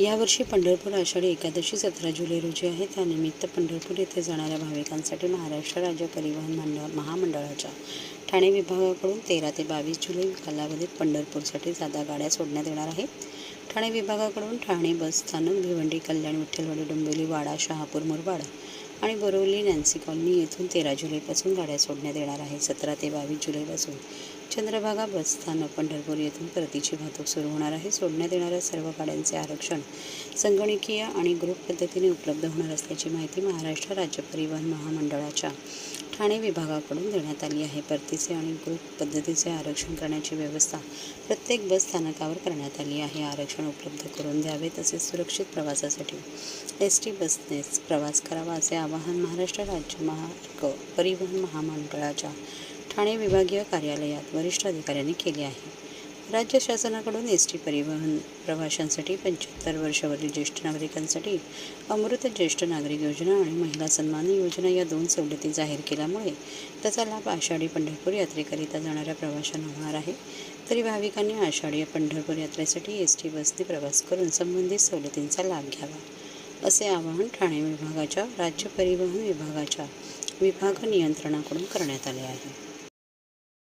यावर्षी पंढरपूर आषाढी एकादशी सतरा जुलै रोजी आहे. त्यानिमित्त पंढरपूर येथे जाणाऱ्या भाविकांसाठी महाराष्ट्र राज्य परिवहन मंडळ महामंडळाच्या ठाणे विभागाकडून तेरा ते बावीस जुलै कालावधीत पंढरपूरसाठी जादा गाड्या सोडण्यात येणार आहेत. ठाणे विभागाकडून ठाणे बस स्थानक भिवंडी कल्याण विठ्ठलवाडी डोंबिवली वाडा शहापूर मुरबाड आणि बोरवली नॅन्सी कॉलनी येथून तेरा जुलैपासून गाड्या सोडण्यात येणार आहेत. सतरा ते बावीस जुलैपासून चंद्रभागा बस स्थानक पंढरपूर येथून परतीची वाहतूक सुरू होणार आहे. सोडण्यात येणाऱ्या सर्व गाड्यांचे आरक्षण संगणकीय आणि ग्रुप पद्धतीने उपलब्ध होणार असल्याची माहिती महाराष्ट्र राज्य परिवहन महामंडळाच्या ठाणे विभागाकडून देण्यात आली आहे. परतीचे आणि ग्रुप पद्धतीचे आरक्षण करण्याची व्यवस्था प्रत्येक बस स्थानकावर करण्यात आली आहे. आरक्षण उपलब्ध करून द्यावे तसेच सुरक्षित प्रवासासाठी एस टी बसनेच प्रवास करावा असे आवाहन महाराष्ट्र राज्य महामार्ग परिवहन महामंडळाच्या ठाणे विभागीय कार्यालयात वरिष्ठ अधिकाऱ्यांनी केले आहे. राज्य शासनाकडून एस टी परिवहन प्रवाशांसाठी पंच्याहत्तर वर्षावरील ज्येष्ठ नागरिकांसाठी अमृत ज्येष्ठ नागरिक योजना आणि महिला सन्मान योजना या दोन सवलती जाहीर केल्यामुळे त्याचा लाभ आषाढी पंढरपूर यात्रेकरिता जाणाऱ्या प्रवाशांना होणार आहे. तरी भाविकांनी आषाढी पंढरपूर यात्रेसाठी एस टी बसने प्रवास करून संबंधित सवलतींचा लाभ घ्यावा. असे आवाहन ठाणे विभागाच्या राज्य परिवहन विभागाच्या विभाग नियंत्रणाकडून करण्यात आले आहे.